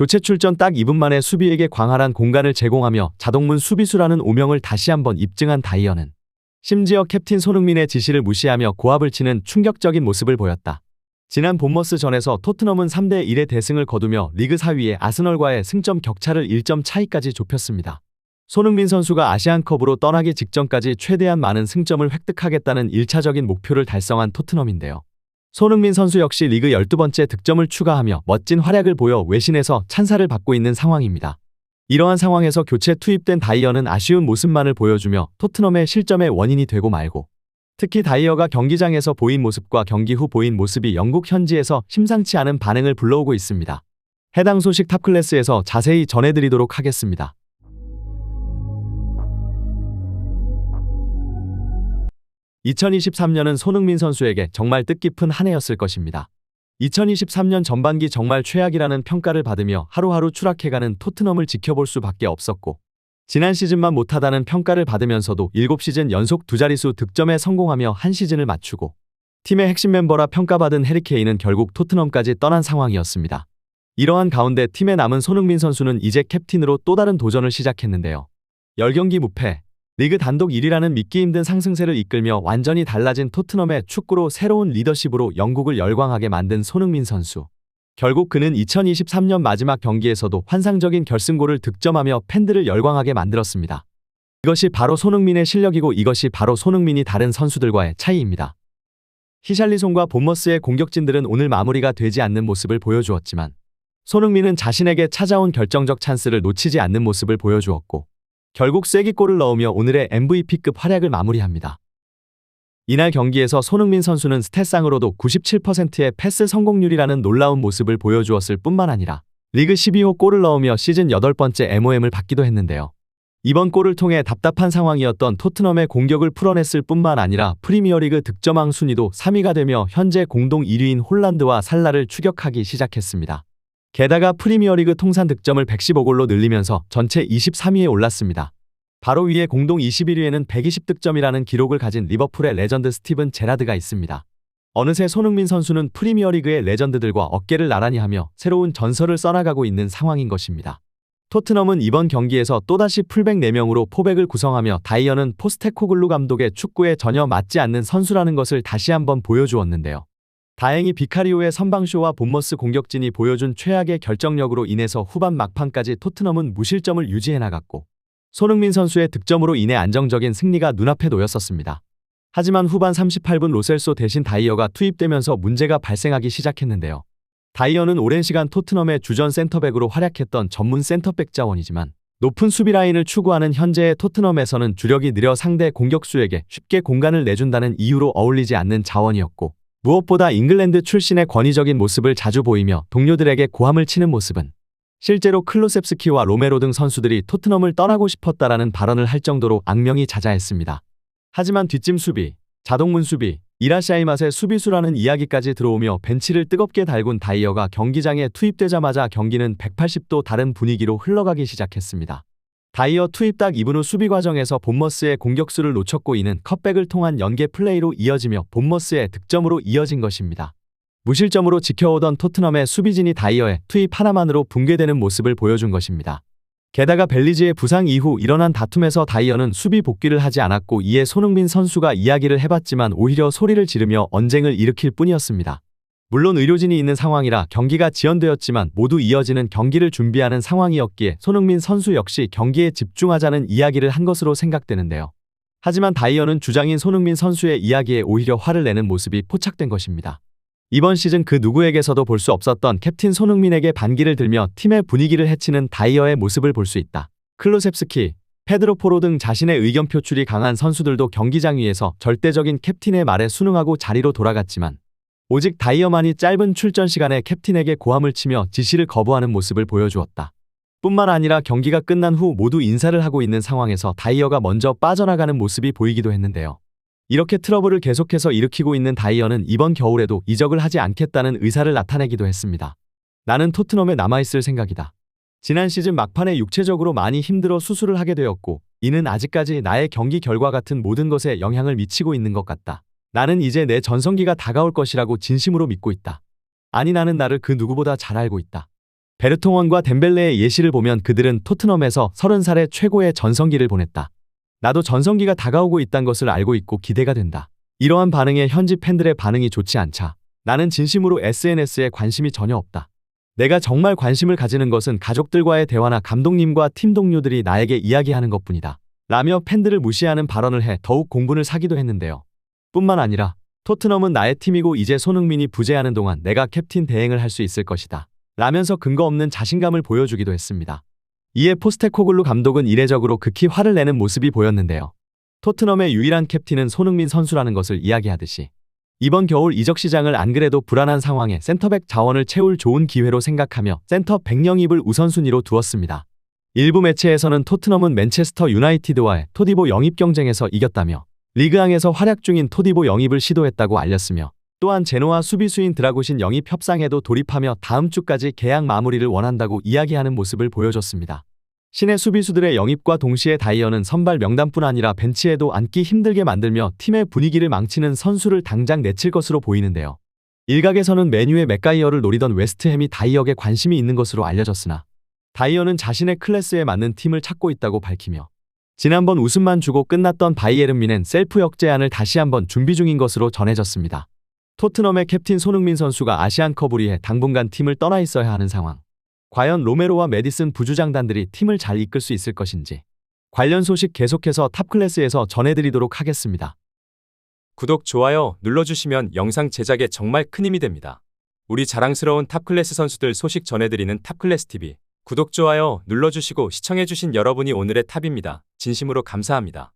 교체 출전 딱 2분 만에 수비에게 광활한 공간을 제공하며 자동문 수비수라는 오명을 다시 한번 입증한 다이어는 심지어 캡틴 손흥민의 지시를 무시하며 고압을 치는 충격적인 모습을 보였다. 지난 본머스 전에서 토트넘은 3대 1의 대승을 거두며 리그 4위의 아스널과의 승점 격차를 1점 차이까지 좁혔습니다. 손흥민 선수가 아시안컵으로 떠나기 직전까지 최대한 많은 승점을 획득하겠다는 1차적인 목표를 달성한 토트넘인데요. 손흥민 선수 역시 리그 12번째 득점을 추가하며 멋진 활약을 보여 외신에서 찬사를 받고 있는 상황입니다. 이러한 상황에서 교체 투입된 다이어는 아쉬운 모습만을 보여주며 토트넘의 실점의 원인이 되고 말고 특히 다이어가 경기장에서 보인 모습과 경기 후 보인 모습이 영국 현지에서 심상치 않은 반응을 불러오고 있습니다. 해당 소식 탑클래스에서 자세히 전해드리도록 하겠습니다. 2023년은 손흥민 선수에게 정말 뜻깊은 한 해였을 것입니다. 2023년 전반기 정말 최악이라는 평가를 받으며 하루하루 추락해가는 토트넘을 지켜볼 수밖에 없었고 지난 시즌만 못하다는 평가를 받으면서도 7시즌 연속 두 자릿수 득점에 성공하며 한 시즌을 맞추고 팀의 핵심 멤버라 평가받은 해리케인은 결국 토트넘까지 떠난 상황이었습니다. 이러한 가운데 팀에 남은 손흥민 선수는 이제 캡틴으로 또 다른 도전을 시작했는데요. 10경기 무패, 리그 단독 1위라는 믿기 힘든 상승세를 이끌며 완전히 달라진 토트넘의 축구로 새로운 리더십으로 영국을 열광하게 만든 손흥민 선수. 결국 그는 2023년 마지막 경기에서도 환상적인 결승골을 득점하며 팬들을 열광하게 만들었습니다. 이것이 바로 손흥민의 실력이고 이것이 바로 손흥민이 다른 선수들과의 차이입니다. 히샬리송과 본머스의 공격진들은 오늘 마무리가 되지 않는 모습을 보여주었지만 손흥민은 자신에게 찾아온 결정적 찬스를 놓치지 않는 모습을 보여주었고 결국 쐐기골을 넣으며 오늘의 MVP급 활약을 마무리합니다. 이날 경기에서 손흥민 선수는 스탯상으로도 97%의 패스 성공률이라는 놀라운 모습을 보여주었을 뿐만 아니라 리그 12호 골을 넣으며 시즌 8번째 MOM을 받기도 했는데요. 이번 골을 통해 답답한 상황이었던 토트넘의 공격을 풀어냈을 뿐만 아니라 프리미어리그 득점왕 순위도 3위가 되며 현재 공동 1위인 홀란드와 살라를 추격하기 시작했습니다. 게다가 프리미어리그 통산 득점을 115골로 늘리면서 전체 23위에 올랐습니다. 바로 위에 공동 21위에는 120득점이라는 기록을 가진 리버풀의 레전드 스티븐 제라드가 있습니다. 어느새 손흥민 선수는 프리미어리그의 레전드들과 어깨를 나란히 하며 새로운 전설을 써나가고 있는 상황인 것입니다. 토트넘은 이번 경기에서 또다시 풀백 4명으로 포백을 구성하며 다이어는 포스테코글루 감독의 축구에 전혀 맞지 않는 선수라는 것을 다시 한번 보여주었는데요. 다행히 비카리오의 선방쇼와 본머스 공격진이 보여준 최악의 결정력으로 인해서 후반 막판까지 토트넘은 무실점을 유지해 나갔고 손흥민 선수의 득점으로 인해 안정적인 승리가 눈앞에 놓였었습니다. 하지만 후반 38분 로셀소 대신 다이어가 투입되면서 문제가 발생하기 시작했는데요. 다이어는 오랜 시간 토트넘의 주전 센터백으로 활약했던 전문 센터백 자원이지만 높은 수비 라인을 추구하는 현재의 토트넘에서는 주력이 느려 상대 공격수에게 쉽게 공간을 내준다는 이유로 어울리지 않는 자원이었고 무엇보다 잉글랜드 출신의 권위적인 모습을 자주 보이며 동료들에게 고함을 치는 모습은 실제로 클로셉스키와 로메로 등 선수들이 토트넘을 떠나고 싶었다라는 발언을 할 정도로 악명이 자자했습니다. 하지만 뒷짐 수비, 자동문 수비, 이라샤이 맛의 수비수라는 이야기까지 들어오며 벤치를 뜨겁게 달군 다이어가 경기장에 투입되자마자 경기는 180도 다른 분위기로 흘러가기 시작했습니다. 다이어 투입 딱 2분 후 수비 과정에서 본머스의 공격수를 놓쳤고 이는 컷백을 통한 연계 플레이로 이어지며 본머스의 득점으로 이어진 것입니다. 무실점으로 지켜오던 토트넘의 수비진이 다이어의 투입 하나만으로 붕괴되는 모습을 보여준 것입니다. 게다가 벨리즈의 부상 이후 일어난 다툼에서 다이어는 수비 복귀를 하지 않았고 이에 손흥민 선수가 이야기를 해봤지만 오히려 소리를 지르며 언쟁을 일으킬 뿐이었습니다. 물론 의료진이 있는 상황이라 경기가 지연되었지만 모두 이어지는 경기를 준비하는 상황이었기에 손흥민 선수 역시 경기에 집중하자는 이야기를 한 것으로 생각되는데요. 하지만 다이어는 주장인 손흥민 선수의 이야기에 오히려 화를 내는 모습이 포착된 것입니다. 이번 시즌 그 누구에게서도 볼 수 없었던 캡틴 손흥민에게 반기를 들며 팀의 분위기를 해치는 다이어의 모습을 볼 수 있다. 클로셉스키, 페드로 포로 등 자신의 의견 표출이 강한 선수들도 경기장 위에서 절대적인 캡틴의 말에 순응하고 자리로 돌아갔지만 오직 다이어만이 짧은 출전 시간에 캡틴에게 고함을 치며 지시를 거부하는 모습을 보여주었다. 뿐만 아니라 경기가 끝난 후 모두 인사를 하고 있는 상황에서 다이어가 먼저 빠져나가는 모습이 보이기도 했는데요. 이렇게 트러블을 계속해서 일으키고 있는 다이어는 이번 겨울에도 이적을 하지 않겠다는 의사를 나타내기도 했습니다. 나는 토트넘에 남아있을 생각이다. 지난 시즌 막판에 육체적으로 많이 힘들어 수술을 하게 되었고 이는 아직까지 나의 경기 결과 같은 모든 것에 영향을 미치고 있는 것 같다. 나는 이제 내 전성기가 다가올 것이라고 진심으로 믿고 있다. 아니 나는 나를 그 누구보다 잘 알고 있다. 베르통원과 덴벨레의 예시를 보면 그들은 토트넘에서 30살의 최고의 전성기를 보냈다. 나도 전성기가 다가오고 있다는 것을 알고 있고 기대가 된다. 이러한 반응에 현지 팬들의 반응이 좋지 않자 나는 진심으로 SNS에 관심이 전혀 없다. 내가 정말 관심을 가지는 것은 가족들과의 대화나 감독님과 팀 동료들이 나에게 이야기하는 것뿐이다. 라며 팬들을 무시하는 발언을 해 더욱 공분을 사기도 했는데요. 뿐만 아니라 토트넘은 나의 팀이고 이제 손흥민이 부재하는 동안 내가 캡틴 대행을 할 수 있을 것이다. 라면서 근거 없는 자신감을 보여주기도 했습니다. 이에 포스테코글루 감독은 이례적으로 극히 화를 내는 모습이 보였는데요. 토트넘의 유일한 캡틴은 손흥민 선수라는 것을 이야기하듯이 이번 겨울 이적 시장을 안 그래도 불안한 상황에 센터백 자원을 채울 좋은 기회로 생각하며 센터 100영입을 우선순위로 두었습니다. 일부 매체에서는 토트넘은 맨체스터 유나이티드와의 토디보 영입 경쟁에서 이겼다며 리그왕에서 활약 중인 토디보 영입을 시도했다고 알렸으며 또한 제노아 수비수인 드라구신 영입 협상에도 돌입하며 다음 주까지 계약 마무리를 원한다고 이야기하는 모습을 보여줬습니다. 신의 수비수들의 영입과 동시에 다이어는 선발 명단뿐 아니라 벤치에도 앉기 힘들게 만들며 팀의 분위기를 망치는 선수를 당장 내칠 것으로 보이는데요. 일각에서는 메뉴의 맥가이어를 노리던 웨스트햄이 다이어에 관심이 있는 것으로 알려졌으나 다이어는 자신의 클래스에 맞는 팀을 찾고 있다고 밝히며 지난번 웃음만 주고 끝났던 바이에른 미넨 셀프 역제안을 다시 한번 준비 중인 것으로 전해졌습니다. 토트넘의 캡틴 손흥민 선수가 아시안컵을 위해 당분간 팀을 떠나 있어야 하는 상황. 과연 로메로와 메디슨 부주장단들이 팀을 잘 이끌 수 있을 것인지 관련 소식 계속해서 탑클래스에서 전해드리도록 하겠습니다. 구독, 좋아요 눌러주시면 영상 제작에 정말 큰 힘이 됩니다. 우리 자랑스러운 탑클래스 선수들 소식 전해드리는 탑클래스 TV. 구독, 좋아요 눌러주시고 시청해주신 여러분이 오늘의 탑입니다. 진심으로 감사합니다.